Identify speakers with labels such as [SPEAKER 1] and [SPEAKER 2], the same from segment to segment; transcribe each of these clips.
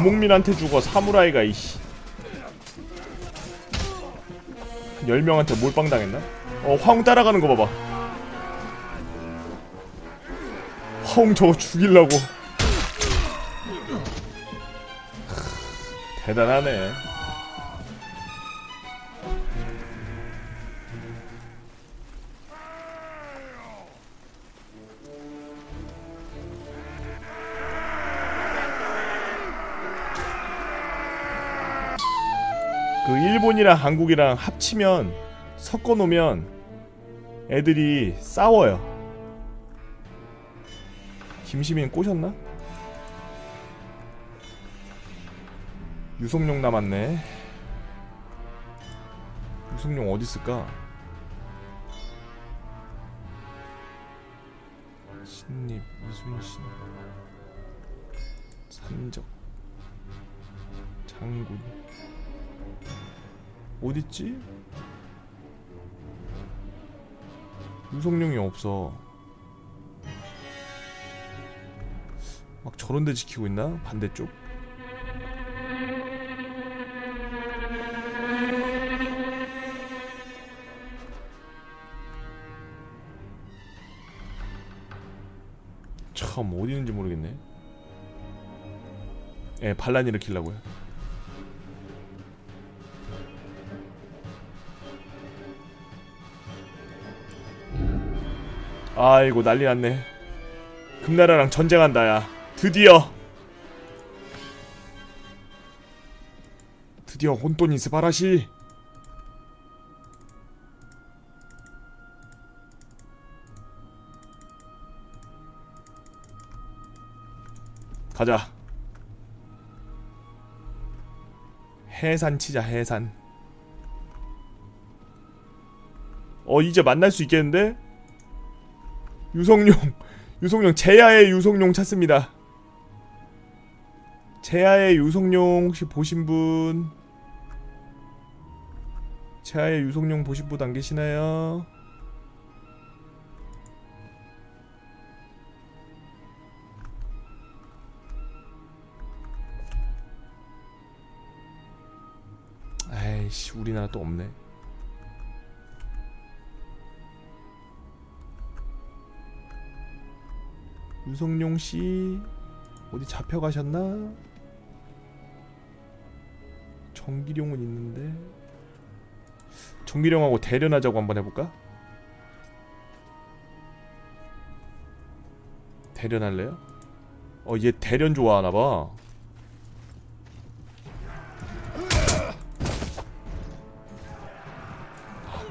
[SPEAKER 1] 유목민한테 죽어 사무라이가 이씨. 10명한테 몰빵 당했나? 어 화웅 따라가는 거 봐봐. 화웅 저거 죽일라고. 대단하네 그 일본이랑 한국이랑 합치면 섞어 놓으면 애들이 싸워요. 김시민 꼬셨나? 유성룡 남았네. 유성룡 어디 있을까? 신립 이순신 산적 장군 어딨지? 유성룡이 없어 막 저런데 지키고 있나? 반대쪽? 참 어디 있는지 모르겠네 예 반란 일으키려고요 아이고 난리 났네. 금나라랑 전쟁한다 야. 드디어. 드디어 혼돈이 스바라시. 가자. 해산 치자 해산. 어 이제 만날 수 있겠는데? 유성룡 유성룡 제야의 유성룡 찾습니다. 제야의 유성룡 혹시 보신 분? 제야의 유성룡 보신 분 안 계시나요? 아이씨 우리나라 또 없네 유성룡 씨 어디 잡혀가셨나? 정기룡은 있는데 정기룡하고 대련하자고 한번 해볼까? 대련할래요? 어 얘 대련 좋아하나봐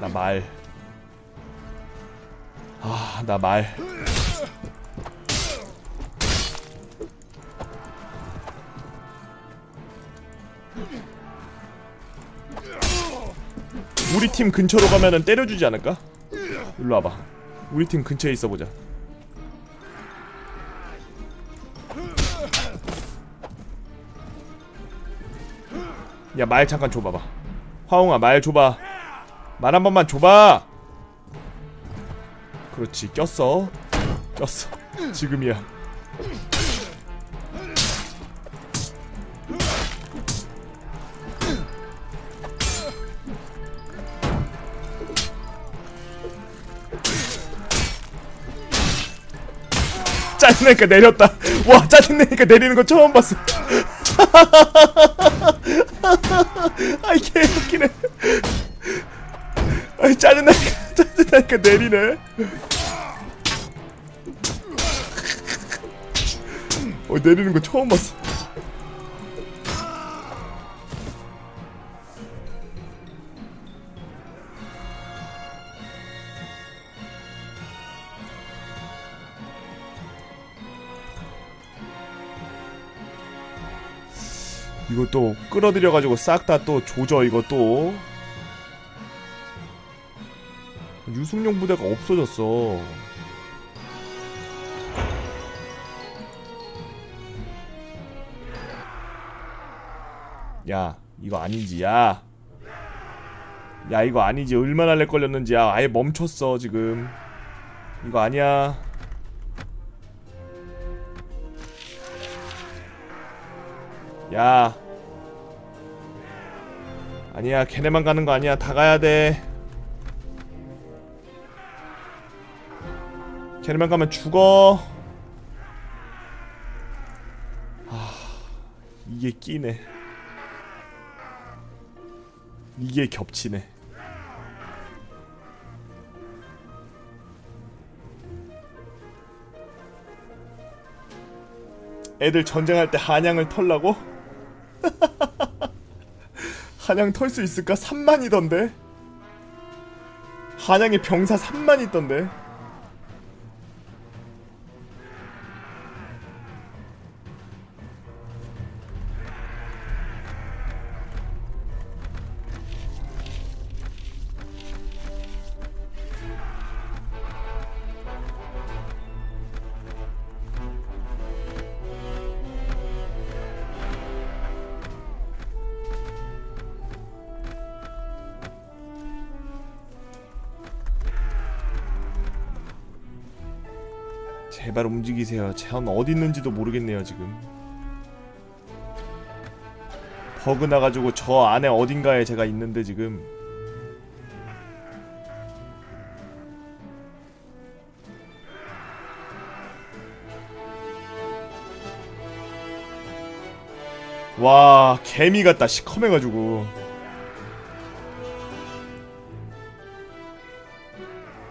[SPEAKER 1] 나 말. 아, 나 말. 우리 팀 근처로 가면은 때려주지 않을까? 일로 와봐. 우리 팀 근처에 있어보자. 야, 말 잠깐 줘봐봐. 화웅아, 말 줘봐. 말 한 번만 줘봐. 그렇지, 꼈어. 꼈어. 지금이야. 짜증내니까 내렸다. 와 짜증내니까 내리는 거 처음 봤어. 아이 개 웃기네. 아이 짜증나니까 짜증나니까 내리네. 어 내리는 거 처음 봤어. 이거 또 끌어들여가지고 싹 다 또 조져 또. 유승용 부대가 없어졌어. 야 이거 아니지 야. 야 이거 아니지. 얼마나 렉 걸렸는지. 야 아예 멈췄어 지금. 이거 아니야 야. 아니야 걔네만 가는 거 아니야. 다 가야 돼. 걔네만 가면 죽어. 아 이게 끼네. 이게 겹치네. 애들 전쟁할 때 한양을 털라고? 한양 털 수 있을까? 3만이던데 한양에 병사 3만 있던데 제발 움직이세요. 전 어디 있는지도 모르겠네요 지금. 버그 나가지고 저 안에 어딘가에 제가 있는데 지금. 와 개미 같다 시커매가지고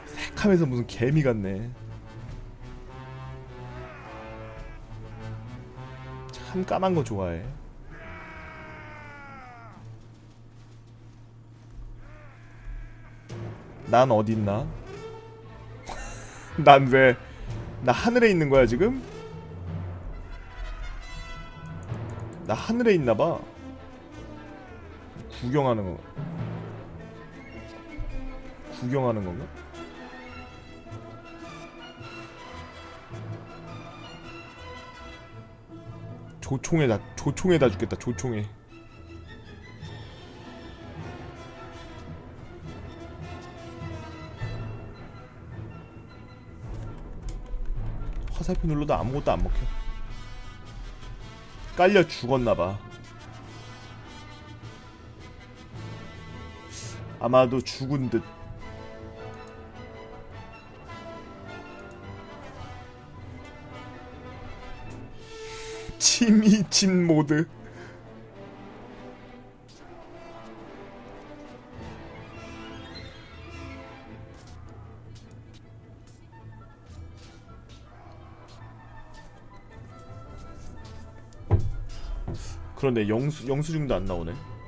[SPEAKER 1] 새카매서 무슨 개미 같네 참 까만 거 좋아해. 난 어딨나? 난 왜? 나 하늘에 있는 거야 지금? 나 하늘에 있나봐. 구경하는 거. 구경하는 건가? 조총에다 조총에다 죽겠다 조총에. 화살표 눌러도 아무것도 안 먹혀. 깔려 죽었나봐. 아마도 죽은 듯 치미진 모드 그런데 영수 영수증도 안 나오네.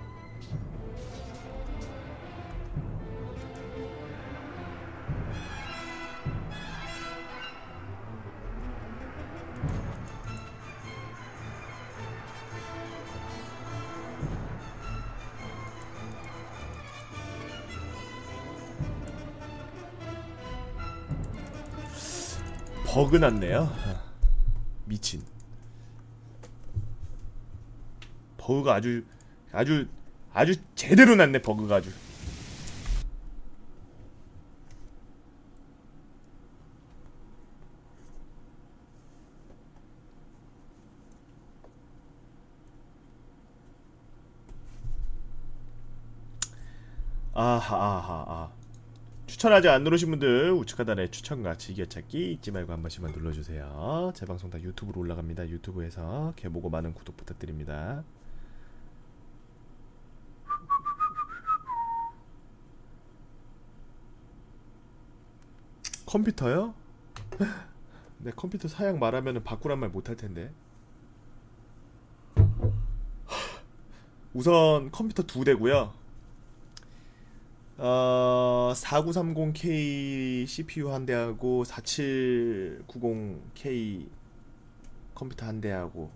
[SPEAKER 1] 버그 났네요. 미친. 버그가 아주 아주 아주 제대로 났네 버그가 아주. 아하 아하 아. 추천 아직 안 누르신 분들 우측 하단에 추천과 즐겨찾기 잊지 말고 한 번씩만 눌러주세요. 제 방송 다 유튜브로 올라갑니다. 유튜브에서 개보고 많은 구독 부탁드립니다. 컴퓨터요? 내 컴퓨터 사양 말하면 바꾸란 말 못할 텐데. 우선 컴퓨터 두 대고요. 어, 4930K CPU 한 대하고 4790K 컴퓨터 한 대하고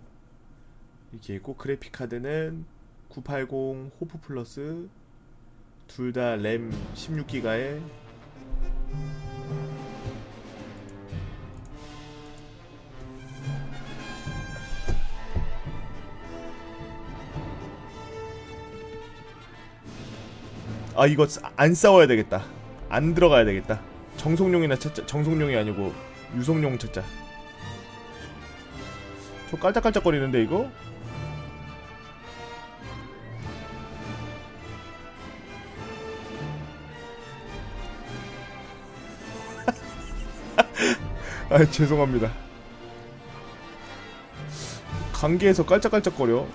[SPEAKER 1] 이렇게 있고 그래픽 카드는 980 호프 플러스 둘 다 램 16기가에 아 이거 안 싸워야 되겠다. 안 들어가야 되겠다. 정송용이나 찾자 정송용이 아니고 유송용 찾자 저 깔짝깔짝거리는데 이거? 아 죄송합니다. 관계에서 깔짝깔짝거려.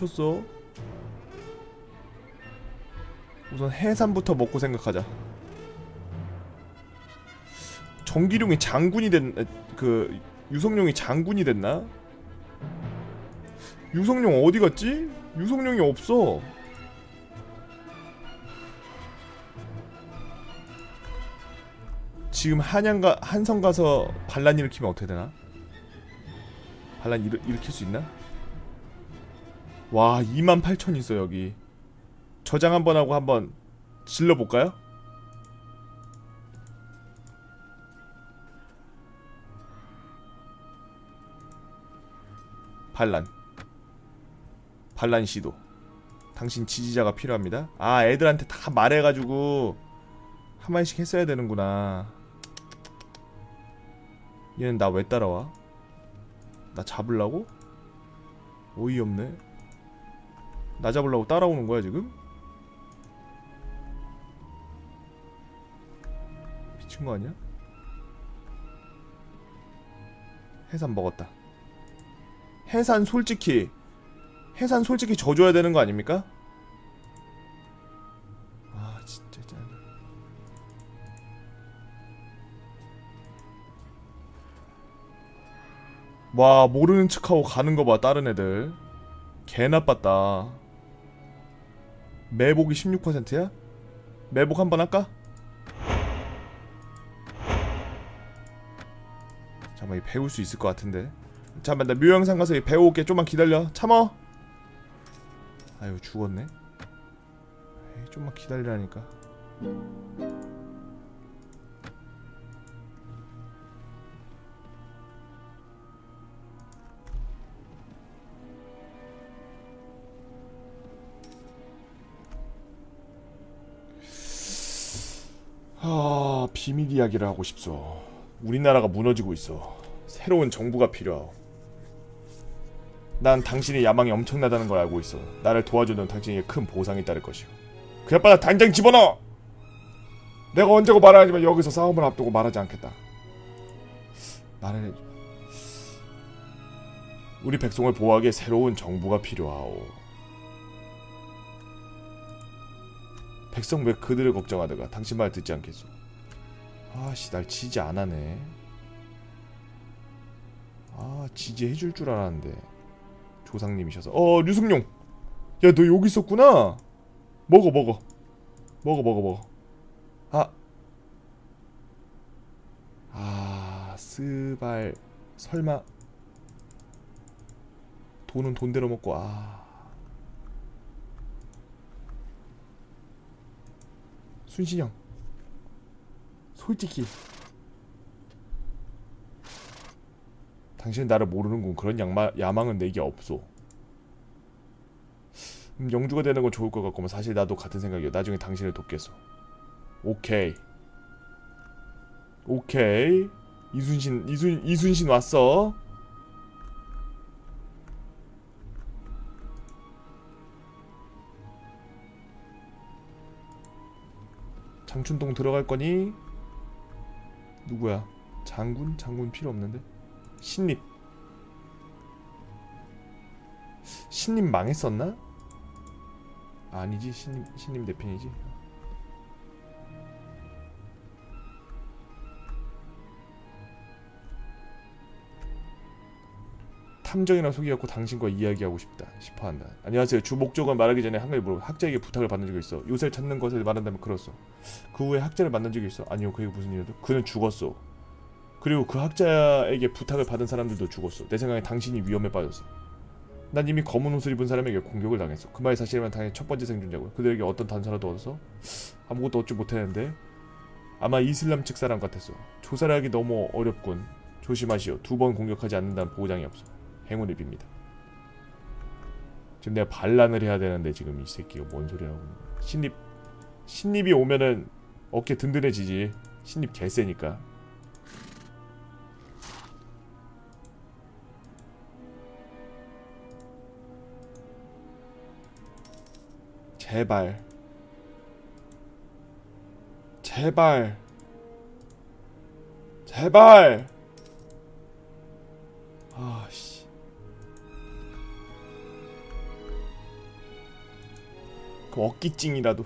[SPEAKER 1] 미쳤어. 우선 해산부터 먹고 생각하자. 정기룡이 장군이 된, 그, 유성룡이 장군이 됐나? 유성룡 어디 갔지? 유성룡이 없어. 지금 한양가 한성 가서 반란 일으키면 어떻게 되나? 반란 일으, 일으킬 수 있나? 와 2만 8천 있어 여기 저장 한번 하고 한번 질러볼까요? 반란 반란 시도 당신 지지자가 필요합니다 아 애들한테 다 말해가지고 한 마디씩 했어야 되는구나 얘는 나 왜 따라와? 나 잡으려고? 어이없네 나 잡으려고 따라오는 거야 지금? 미친 거 아니야? 해산 먹었다 해산 솔직히 해산 솔직히 져줘야 되는 거 아닙니까? 아 진짜 짠 와 모르는 척하고 가는 거 봐 다른 애들 개 나빴다 매복이 16%야? 매복 한번 할까? 잠깐만 이 배울 수 있을 것 같은데. 잠깐만 나 묘영상 가서 이 배워올게. 좀만 기다려. 참어! 아유 죽었네. 에이, 좀만 기다리라니까 아 비밀 이야기를 하고 싶소. 우리나라가 무너지고 있어. 새로운 정부가 필요하오. 난 당신의 야망이 엄청나다는 걸 알고 있어. 나를 도와주는 당신에게 큰 보상이 따를 것이오. 그 아빠나 당장 집어넣어! 내가 언제고 말하지만 여기서 싸움을 앞두고 말하지 않겠다. 말을 해줘 우리 백성을 보호하기에 새로운 정부가 필요하오 백성 왜 그들을 걱정하다가 당신 말 듣지 않겠소? 아씨 날 지지 안 하네. 아 지지해 줄 줄 알았는데. 조상님이셔서. 어 류승룡! 야 너 여기 있었구나! 먹어 먹어. 먹어 먹어 먹어. 아. 아, 스발. 설마. 돈은 돈대로 먹고 아 순신형. 솔직히. 당신은 나를 모르는군. 그런 양마, 야망은 내게 없소. 음, 영주가 되는 건 좋을 것 같고 사실 나도 같은 생각이야 나중에 당신을 돕겠어 오케이. 오케이. 이순신 이순 이순신 왔어 장춘동 들어갈 거니? 누구야? 장군? 장군 필요 없는데? 신립 신립 망했었나? 아니지 신립 신립 내 편이지 탐정이나 속이갖고 당신과 이야기하고 싶다 싶어 한다. 안녕하세요. 주 목적은 말하기 전에 한 가지 물어 학자에게 부탁을 받는 적이 있어. 요새를 찾는 것에 말한다면 그렇소. 그 후에 학자를 만난 적이 있어. 아니요 그게 무슨 일이죠 그는 죽었어 그리고 그 학자에게 부탁을 받은 사람들도 죽었어 내 생각에 당신이 위험에 빠졌어 난 이미 검은 옷을 입은 사람에게 공격을 당했어 그 말이 사실이면 당연히 첫 번째 생존자고. 그들에게 어떤 단서라도 얻어서? 아무것도 얻지 못했는데? 아마 이슬람 측 사람 같았어 조사를 하기 너무 어렵군. 조심하시오. 두 번 공격하지 않는다는 보장이 없어 행운을 빕니다. 지금 내가 반란을 해야 되는데 지금 이 새끼가 뭔 소리 하고 있는. 신입 신입이 오면은 어깨 든든해지지. 신입 개쎄니까. 제발 제발 제발 아씨 그 어깨찡이라도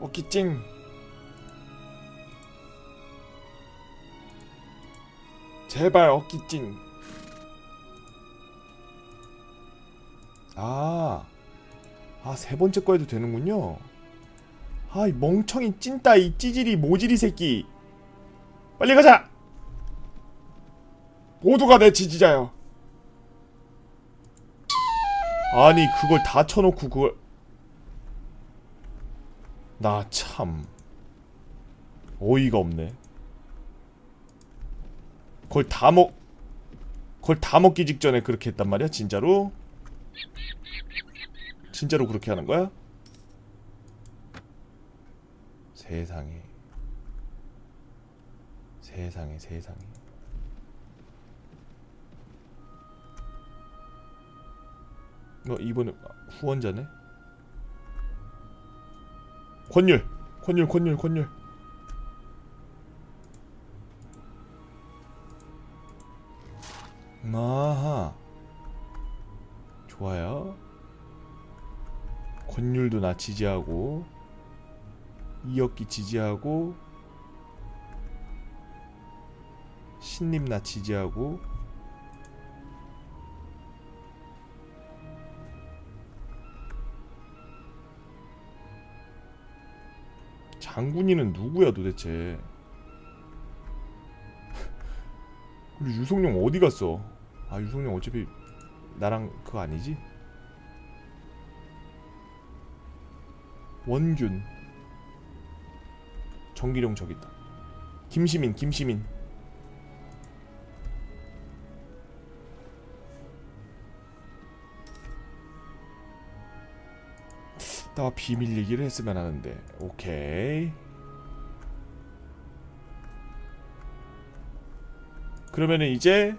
[SPEAKER 1] 어깨찡 제발 어깨찡 아, 아, 세 번째 거 해도 되는군요. 아, 이 멍청이 찐따, 이 찌질이 모질이 새끼. 빨리 가자! 모두가 내 지지자여. 아니, 그걸 다 쳐놓고 그걸. 나 참. 어이가 없네. 그걸 다 먹, 그걸 다 먹기 직전에 그렇게 했단 말이야, 진짜로? 진짜로 그렇게 하는 거야? 세상에 세상에 세상에 어 이번에 후원자네? 권율 권율 권율 권율. 아하. 좋아요. 권율도 나 지지하고 이혁기 지지하고 신님 나 지지하고 장군이는 누구야 도대체? 우리 유성룡 어디 갔어? 아 유성룡 어차피 나랑 그거 아니지? 원균. 정기룡 저기 있다. 김시민 김시민 나 비밀 얘기를 했으면 하는데 오케이 그러면은 이제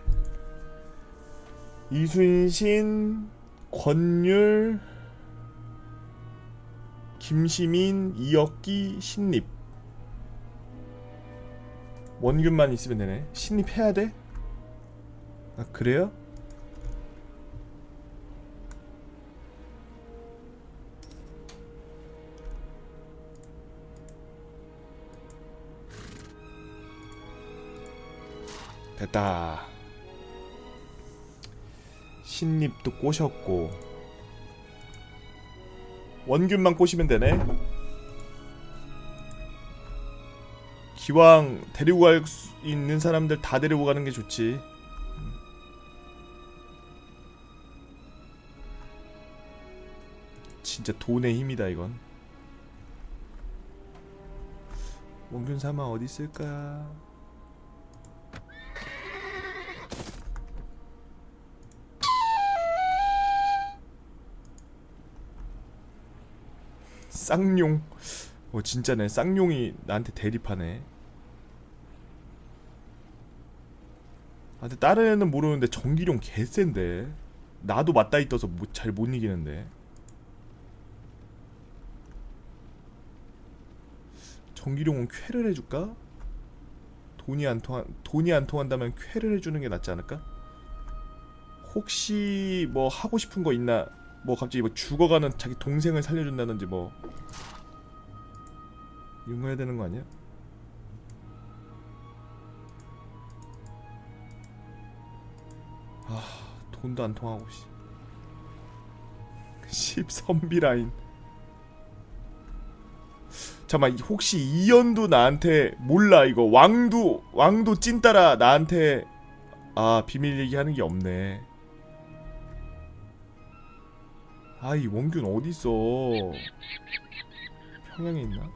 [SPEAKER 1] 이순신 권율 김시민, 이혁기, 신립 원균만 있으면 되네 신립 해야 돼? 아 그래요? 됐다. 신립도 꼬셨고. 원균만 꼬시면 되네. 기왕 데리고 갈 수 있는 사람들 다 데리고 가는 게 좋지. 진짜 돈의 힘이다 이건. 원균 사마 어디 있을까 쌍용 어 진짜네. 쌍용이 나한테 대립하네. 아 근데 다른 애는 모르는데 정기룡 개센데. 나도 맞다 있어서 잘못 이기는데. 정기룡은 쾌를 해줄까? 돈이 안 통한 돈이 안 통한다면 쾌를 해주는 게 낫지 않을까? 혹시 뭐 하고 싶은 거 있나 뭐 갑자기 뭐 죽어가는 자기 동생을 살려준다든지 뭐 이런 거 해야 되는 거 아니야? 아 돈도 안 통하고 씨. 10 선비 라인 잠깐만 혹시 이연도 나한테 몰라 이거 왕도 왕도 찐따라 나한테 아 비밀 얘기하는 게 없네 아이 원균 어딨어 평양에 있나?